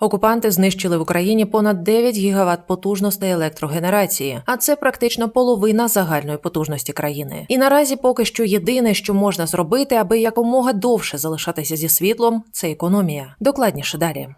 Окупанти знищили в Україні понад 9 гігават потужностей електрогенерації, а це практично половина загальної потужності країни. І наразі поки що єдине, що можна зробити, аби якомога довше залишатися зі світлом, це економія. Докладніше далі.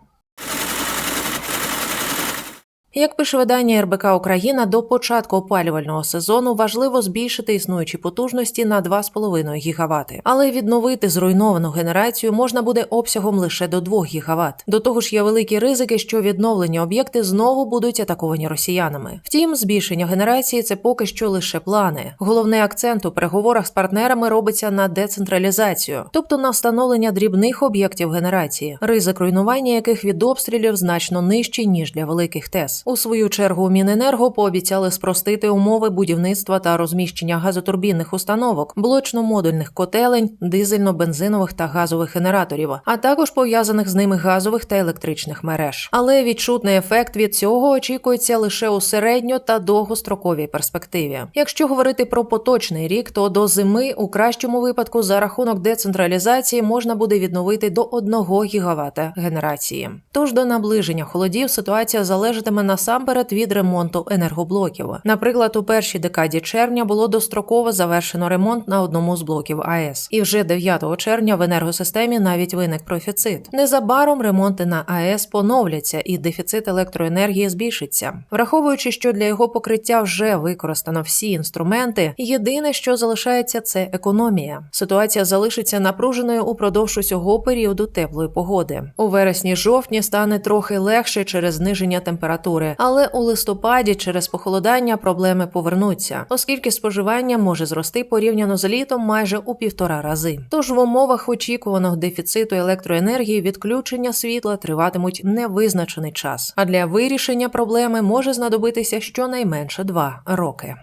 Як пише видання РБК Україна, до початку опалювального сезону важливо збільшити існуючі потужності на 2,5 гігавати. Але відновити зруйновану генерацію можна буде обсягом лише до 2 гігават. До того ж, є великі ризики, що відновлені об'єкти знову будуть атаковані росіянами. Втім, збільшення генерації це поки що лише плани. Головний акцент у переговорах з партнерами робиться на децентралізацію, тобто на встановлення дрібних об'єктів генерації, ризик руйнування яких від обстрілів значно нижчий ніж для великих ТЕС. У свою чергу Міненерго пообіцяли спростити умови будівництва та розміщення газотурбінних установок, блочно-модульних котелень, дизельно-бензинових та газових генераторів, а також пов'язаних з ними газових та електричних мереж. Але відчутний ефект від цього очікується лише у середньо та довгостроковій перспективі. Якщо говорити про поточний рік, то до зими у кращому випадку за рахунок децентралізації можна буде відновити до 1 гігавата генерації. Тож до наближення холодів ситуація залежатиме насамперед від ремонту енергоблоків. Наприклад, у першій декаді червня було достроково завершено ремонт на одному з блоків АЕС, і вже 9 червня в енергосистемі навіть виник профіцит. Незабаром ремонти на АЕС поновляться, і дефіцит електроенергії збільшиться, враховуючи, що для його покриття вже використано всі інструменти. Єдине, що залишається, це економія. Ситуація залишиться напруженою упродовж усього періоду теплої погоди. У вересні-жовтні стане трохи легше через зниження температури, але у листопаді через похолодання проблеми повернуться, оскільки споживання може зрости порівняно з літом майже у півтора рази. Тож в умовах очікуваного дефіциту електроенергії відключення світла триватимуть невизначений час. А для вирішення проблеми може знадобитися щонайменше два роки.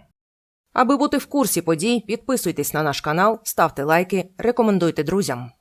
Аби бути в курсі подій, підписуйтесь на наш канал, ставте лайки, рекомендуйте друзям.